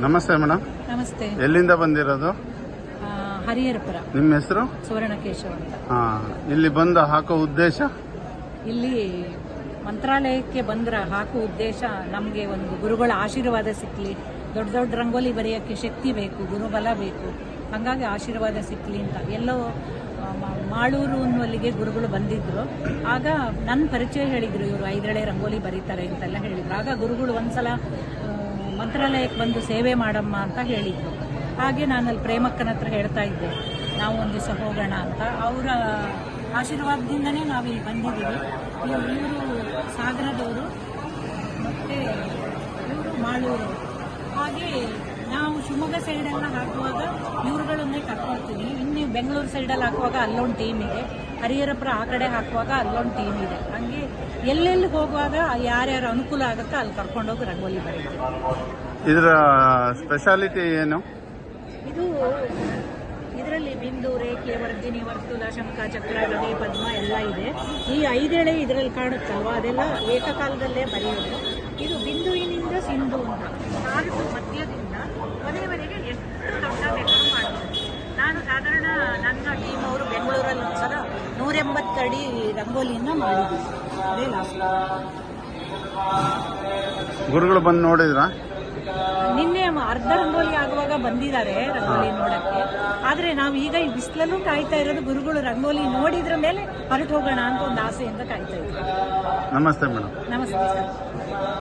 ನಮಸ್ತೆ ಮೇಡಮ್. ನಮಸ್ತೆ. ಎಲ್ಲಿಂದ ಬಂದಿರೋದು? ಆ, ಹರಿಹರಪುರ. ನಿಮ್ಮ ಹೆಸರು? ಸುವರ್ಣಕೇಶವ ಅಂತ. ಹಾ ಇಲ್ಲಿ ಬಂದು ಹಾಕೋ ಉದ್ದೇಶ? ಇಲ್ಲಿ ಮಂತ್ರಾಲಯಕ್ಕೆ ಬಂದ್ರ ಹಾಕೋ ಉದ್ದೇಶ ನಮಗೆ ಒಂದು ಗುರುಗಳ ಆಶೀರ್ವಾದ ಸಿಕ್ಕಲಿ ದೊಡ್ಡ ದೊಡ್ಡ ರಂಗೋಲಿ ಬರೆಯೋಕ್ಕೆ ಶಕ್ತಿ ಬೇಕು ಗುರುಬಲ ಬೇಕು. ಹಾಗಾಗಿ ಆಶೀರ್ವಾದ ಸಿಕ್ಕಲಿ ಅಂತ. ಎಲ್ಲೋ ಆ, ಮ- ಮಾಳೂರು ಅನ್ನುವಲ್ಲಿಗೆ ಗುರುಗಳು ಬಂದಿದ್ರು. ಆಗ ನನ್ನ ಪರಿಚಯ ಹೇಳಿದ್ರು ಇವರು ಐದಳೆ ರಂಗೋಲಿ ಬರೀತಾರೆ ಅಂತೆಲ್ಲ ಹೇಳಿದ್ರು. ಆಗ ಗುರುಗಳು ಒಂದ್ಸಲ ಆ, ಮಂತ್ರಾಲಯಕ್ಕೆ ಬಂದು ಸೇವೆ ಮಾಡಮ್ಮ ಅಂತ ಹೇಳಿದ್ರು. ಹಾಗೆ ನಾನು ಅಲ್ಲಿ ಪ್ರೇಮಕ್ಕನ ಹತ್ರ ಹೇಳ್ತಾ ಇದ್ದೆ. ನಾವು ಒಂದು ದಿವಸ ಹೋಗೋಣ ಅಂತ. ಅವರ ಆಶೀರ್ವಾದದಿಂದನೇ ನಾವು ಇಲ್ಲಿ ಬಂದಿದ್ದೀವಿ. ಇವರು ಸಾಗರದವರು, ಮತ್ತು ಇವರು ಮಾಳೂರು. ಹಾಗೆ ನಾವು ಶಿವಮೊಗ್ಗ ಸೈಡೆಲ್ಲ ಹಾಕುವಾಗ ಇವರುಗಳನ್ನೇ ಕರ್ಕೊಳ್ತೀವಿ. ಇನ್ನು ಬೆಂಗಳೂರು ಸೈಡಲ್ಲಿ ಹಾಕುವಾಗ ಅಲ್ಲೊಂದು ಟೀಮಿಗೆ ಹರಿಹರಪುರ ಆ ಕಡೆ ಹಾಕುವಾಗ ಅಲ್ಲೊಂದು ಟೀಮ್ ಇದೆ. ಹಂಗೆ ಎಲ್ಲೆಲ್ಲಿ ಹೋಗುವಾಗ ಯಾರ್ಯಾರು ಅನುಕೂಲ ಆಗುತ್ತೆ ಅಲ್ಲಿ ಕರ್ಕೊಂಡೋಗಿ ರಂಗೋಲಿ ಬರೀತೀವಿ ಇದರ ಸ್ಪೆಷಾಲಿಟಿ ಏನು? ಇದು ಇದರಲ್ಲಿ ಬಿಂದು ರೇಖೆ ವರ್ಜಿನಿ ವರ್ತುಲ ಶಂಖ ಚಕ್ರ ಗದೆ ಪದ್ಮ ಎಲ್ಲ ಇದೆ. ಈ ಐದೆಳೆ ಇದರಲ್ಲಿ ಕಾಣುತ್ತಲ್ವ? ಅದೆಲ್ಲ ಏಕಕಾಲದಲ್ಲೇ ಬರೆಯೋದು. ಇದು ಬಿಂದುವಿನಿಂದ ಸಿಂಧು ಅಂತ ನಾಲ್ಕು ಮಧ್ಯದಿಂದ ಕೊನೆಯವರೆಗೆ ಎಷ್ಟು ದೊಡ್ಡ ಬೇಕಾದ್ರೂ ಮಾಡ್ಬೋದು ನಾನು ಸಾಧಾರಣ ನನ್ನ ಟೀಮ್ ಅವರು ಬೆಂಗಳೂರಲ್ಲಿ ಒಂದ್ಸಲ ಅಡಿ ರಂಗೋಲಿಯಿಂದ ಮಾಡಿದ್ವಿ. ಅದೇ ಲಾಸ್ಟ್ ಗುರುಗಳು ಬಂದು ನೋಡಿದ್ರಾ? ನಿನ್ನೆ ಅರ್ಧ ರಂಗೋಲಿ ಆಗುವಾಗ ಬಂದಿದ್ದಾರೆ ರಂಗೋಲಿ ನೋಡಕ್ಕೆ. ಆದ್ರೆ ನಾವು ಈಗ ಈ ಬಿಸಿಲಲ್ಲೂ ಕಾಯ್ತಾ ಇರೋದು ಗುರುಗಳು ರಂಗೋಲಿ ನೋಡಿದ್ರ ಮೇಲೆ ಹೊರಟು ಹೋಗೋಣ ಅಂತ ಒಂದು ಆಸೆಯಿಂದ ಕಾಯ್ತಾ ಇದ್ದೀವಿ ನಮಸ್ತೆ ಮೇಡಮ್. ನಮಸ್ತೆ ಸರ್.